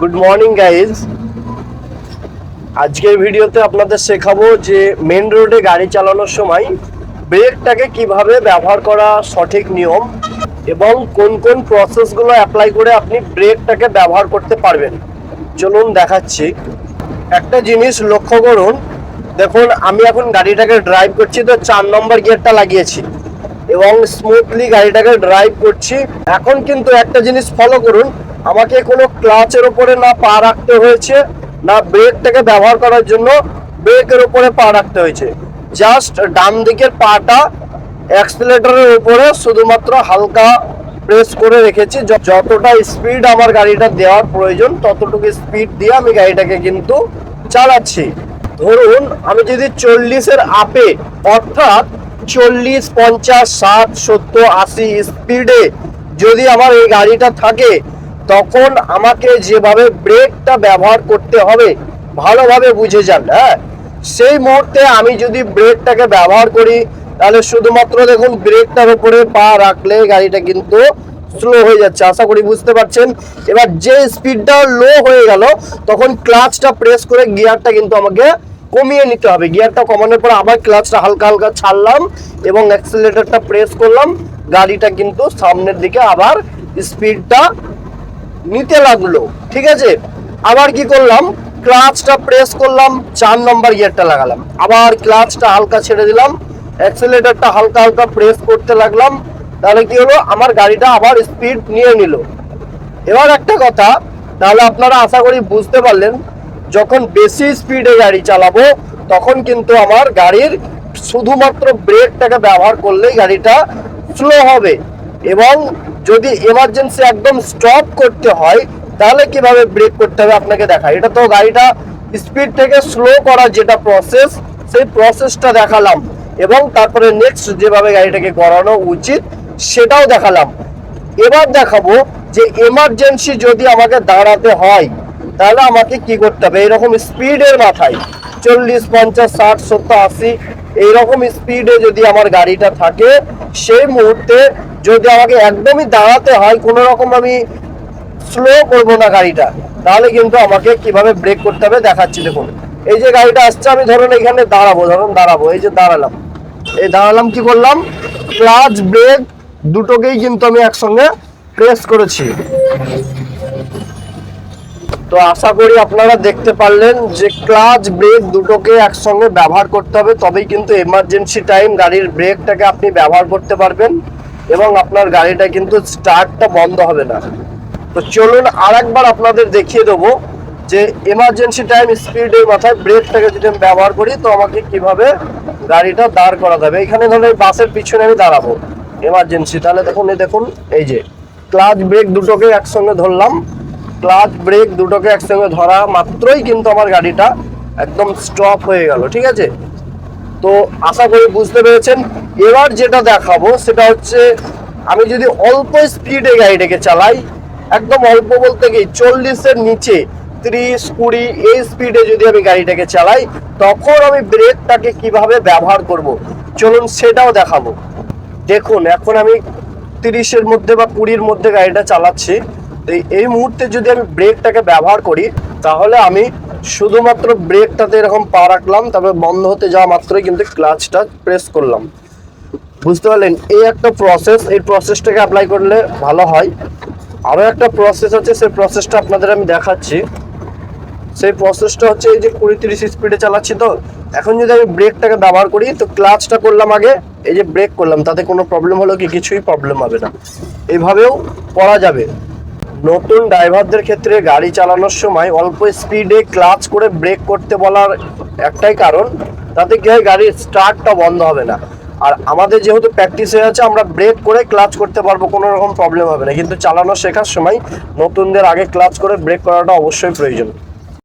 Good morning guys আজকের ভিডিওতে আপনাদের শেখাবো যে মেন রোডে গাড়ি চালানোর সময় ব্রেকটাকে কীভাবে ব্যবহার করা সঠিক নিয়ম এবং কোন কোন প্রসেসগুলো অ্যাপ্লাই করে আপনি ব্রেকটাকে ব্যবহার করতে পারবেন। চলুন দেখাচ্ছি। একটা জিনিস লক্ষ্য করুন। দেখুন, আমি এখন গাড়িটাকে ড্রাইভ করছি, তো চার নম্বর গিয়ারটা লাগিয়েছি এবং স্মুথলি গাড়িটাকে ড্রাইভ করছি। এখন কিন্তু একটা জিনিস ফলো করুন। আমাকে কোনো ক্লাচের উপরে না পা রাখতে হয়েছে, না ব্রেকটাকে ব্যবহার করার জন্য ব্রেকের উপরে পা রাখতে হয়েছে। জাস্ট ডান দিকের পাটা অ্যাক্সিলেটরের উপরে শুধুমাত্র হালকা প্রেস করে রেখেছি। যতটা স্পিড আমার গাড়িটা দেওয়ার প্রয়োজন, ততটুকু স্পিড দিয়ে আমি গাড়িটাকে কিন্তু চালাচ্ছি। ধরুন, আমি যদি চল্লিশের আপে, অর্থাৎ চল্লিশ, পঞ্চাশ, ষাট, সত্তর, আশি স্পিডে যদি আমার এই গাড়িটা থাকে তখন আমাকে যেভাবে ব্রেকটা ব্যবহার করতে হবে, ভালোভাবে বুঝে যান হ্যাঁ? সেই মুহূর্তে আমি যদি ব্রেকটাকে ব্যবহার করি, তাহলে শুধুমাত্র দেখুন ব্রেকটার উপরে পা রাখলে গাড়িটা কিন্তু স্লো হয়ে যাচ্ছে, আশা করি বুঝতে পারছেন? এবার যে স্পিডটা লো হয়ে গেল, তখন ক্লাচটা প্রেস করে গিয়ারটা কিন্তু আমাকে কমিয়ে নিতে হবে। গিয়ারটা কমানোর পর আবার ক্লাচটা হালকা হালকা ছাড়লাম এবং অ্যাক্সিলেটরটা প্রেস করলাম, গাড়িটা কিন্তু সামনের দিকে আবার স্পিডটা নিতে লাগল, ঠিক আছে? আবার কি করলাম? ক্লাচটা প্রেস করলাম, চার নম্বর গিয়ারটা লাগালাম। আবার ক্লাচটা হালকা ছেড়ে দিলাম অ্যাক্সিলেটরটা হালকা হালকা প্রেস করতে লাগলাম। তাহলে কি হলো? আমার গাড়িটা আবার স্পিড নিয়ে নিল। এবার একটা কথা, তাহলে আপনারা আশা করি বুঝতে পারলেন, যখন বেশি স্পিডে গাড়ি চালাবো, তখন কিন্তু আমার গাড়ির শুধুমাত্র ব্রেকটাকে ব্যবহার করলেই গাড়িটা স্লো হবে এবং যদি এমার্জেন্সি একদম স্টপ করতে হয়, তাহলে কীভাবে ব্রেক করতে হবে আপনাকে দেখাই এটা তো গাড়িটা স্পিড থেকে স্লো করার যেটা প্রসেস সেই প্রসেসটা দেখালাম। এবং তারপরে নেক্সট যেভাবে গাড়িটাকে করানো উচিত, সেটাও দেখালাম। এবার দেখাবো যে এমার্জেন্সি যদি আমাকে দাঁড়াতে হয়, তাহলে আমাকে কি করতে হবে? এরকম স্পিডের মাথায়, চল্লিশ, পঞ্চাশ, ষাট, সত্তর, আশি, এইরকম স্পিডে যদি আমার গাড়িটা থাকে, সেই মুহূর্তে যদি আমাকে একদমই দাঁড়াতে হয়, কোনো রকম আমি স্লো করব না গাড়িটা, তাহলে কিন্তু আমাকে কীভাবে ব্রেক করতে হবে দেখাচ্ছি দেখুন। এই যে গাড়িটা আসছে, আমি ধরুন এখানে দাঁড়াবো, ধরুন দাঁড়াবো, এই যে দাঁড়ালাম। এই দাঁড়ালাম কি করলাম? ক্লাচ ব্রেক দুটোকেই কিন্তু আমি একসঙ্গে প্রেস করেছি। তো আশা করি আপনারা দেখতে পারলেন যে ক্লাচ ব্রেক দুটোকে একসঙ্গে ব্যবহার করতে হবে, তবেই কিন্তু এমার্জেন্সি টাইম গাড়ির ব্রেকটাকে আপনি ব্যবহার করতে পারবেন। এবং আপনার গাড়িটা কিন্তু স্টার্টটা বন্ধ হবে না। তো চলুন আরেকবার আপনাদের দেখিয়ে দেবো যে এমার্জেন্সি টাইম স্পিডের মাথায় ব্রেকটাকে যদি আমি ব্যবহার করি, তো আমাকে কীভাবে গাড়িটা দাঁড় করাতে হবে। এখানে ধরুন এই বাসের পিছনে আমি দাঁড়াবো। এমার্জেন্সি তাহলে দেখুন, এই দেখুন, এই যে ক্লাচ ব্রেক দুটোকে একসঙ্গে ধরলাম। ক্লাচ ব্রেক দুটোকে একসঙ্গে ধরা মাত্রই কিন্তু আমার গাড়িটা একদম স্টপ হয়ে গেল, ঠিক আছে? তো আশা করি বুঝতে পেরেছেন। এবার যেটা দেখাবো, সেটা হচ্ছে আমি যদি অল্প স্পিডে গাড়িটাকে চালাই, একদম অল্প বলতে কি চল্লিশের নিচে, ত্রিশ, কুড়ি, এই স্পিডে যদি আমি গাড়িটাকে চালাই, তখন আমি ব্রেকটাকে কীভাবে ব্যবহার করব? চলুন সেটাও দেখাবো। দেখুন, এখন আমি তিরিশের মধ্যে বা কুড়ির মধ্যে গাড়িটা চালাচ্ছি। তো এই- মুহূর্তে যদি আমি ব্রেকটাকে ব্যবহার করি, তাহলে আমি শুধুমাত্র ব্রেকটাতে এরকম পা রাখলাম, তারপরে বন্ধ হতে যাওয়া মাত্রই কিন্তু ক্লাচটা প্রেস করলাম। বুঝতে পারলেন? এই একটা প্রসেস এই প্রসেসটাকে অ্যাপ্লাই করলে ভালো হয়। আরও একটা প্রসেস আছে, সেই প্রসেসটা আপনাদের আমি দেখাচ্ছি। সেই প্রসেসটা হচ্ছে এই যে কুড়ি তিরিশ স্পিডে চালাচ্ছি তো। এখন যদি আমি ব্রেকটাকে ব্যবহার করি, তো ক্লাচটা করলাম আগে, এই যে ব্রেক করলাম, তাতে কোনো প্রবলেম হলো কি? কিছুই প্রবলেম হবে না। এইভাবেও করা যাবে। নতুন ড্রাইভারদের ক্ষেত্রে গাড়ি চালানোর সময় অল্প স্পিডে ক্লাচ করে ব্রেক করতে বলার একটাই কারণ। তাতে কি হয়? গাড়ির স্টার্টটা বন্ধ হবে না। আর আমাদের যেহেতু প্র্যাকটিস হয়ে আছে, আমরা ব্রেক করে ক্লাচ করতে পারব, কোনো রকম প্রবলেম হবে না। কিন্তু চালানো শেখার সময় নতুনদের আগে ক্লাচ করে ব্রেক করাটা অবশ্যই প্রয়োজন।